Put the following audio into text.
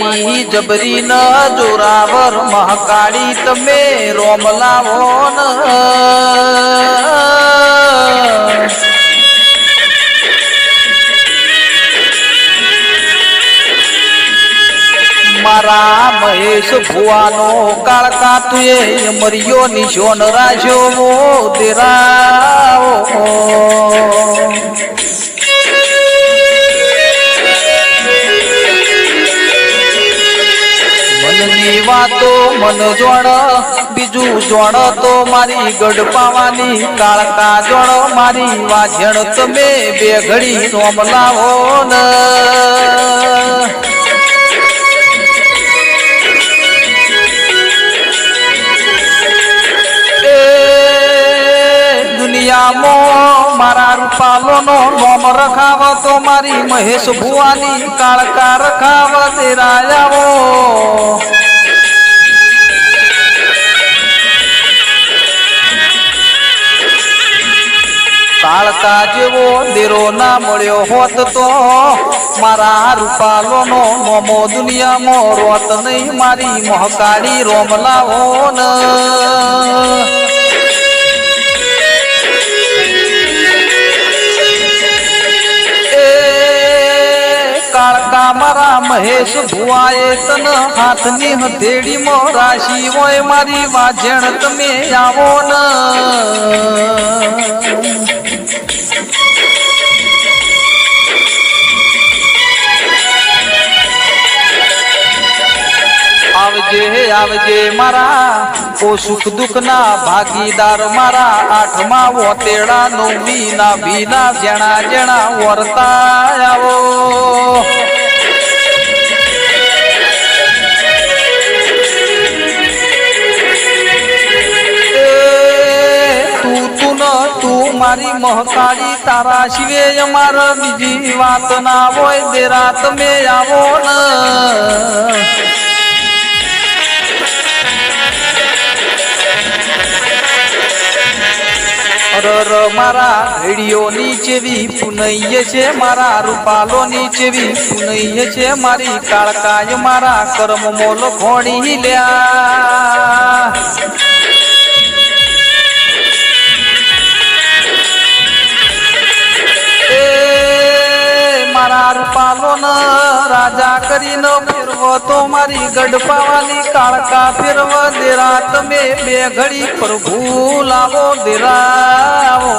મારી જબરી ન જોરાવર મહાકાળી તમે રોમ લાવો ન. મારા મહેશ ભુવાનો કાળકા તુએ મરિયો નિશોન રાખ્યો મો વાતો મન જોણ, બીજું જોણ તો મારી ગઢ પાવાની, કાળકા જોણ મારી વાજણ તમે બે ઘડી સોમ લાવો ને દુનિયામાં મારા રૂપાલોનો નોમ રખાવ તો મારી મહેશ ભુવાની, કાળકા રખાવ દેરાયાઓ કાળકા જેવો દેરો ના મળ્યો હોત તો મારા રૂપાલોનો મોમો દુનિયામાં રોત નહીં. મારી મોહકાળી રોમલાઓ ન એ કાળકા મારા મહેશ ભુવાએ તન હાથની હથેડી મોરાશી હોય. મારી વાજણ તમે આવો ન. આવજે આવજે મારા. ઓ સુખ દુઃખ ના ભાગીદાર મારા. આઠમા વોતેડા નવમી ના ભીના જણા જણા વર્તા આવો. મારી મહકાળી, તારા શિવે અમાર બીજી વાત ના હોય દેરા મેં આવો ન. અરર મારા ઘડીઓની ચેવી પુનૈય છે, મારા રૂપાલોની ચેવી પુનૈય છે, મારી કાળકાય મારા કર્મ મોલ ઘોડી લ્યા. રાજા કરીનો ફેરવો તો મારી ગઢપાવાની કાળકા ફેરવ દેરા તમે બે ઘડી પ્રભુ લાવો દેરાવો.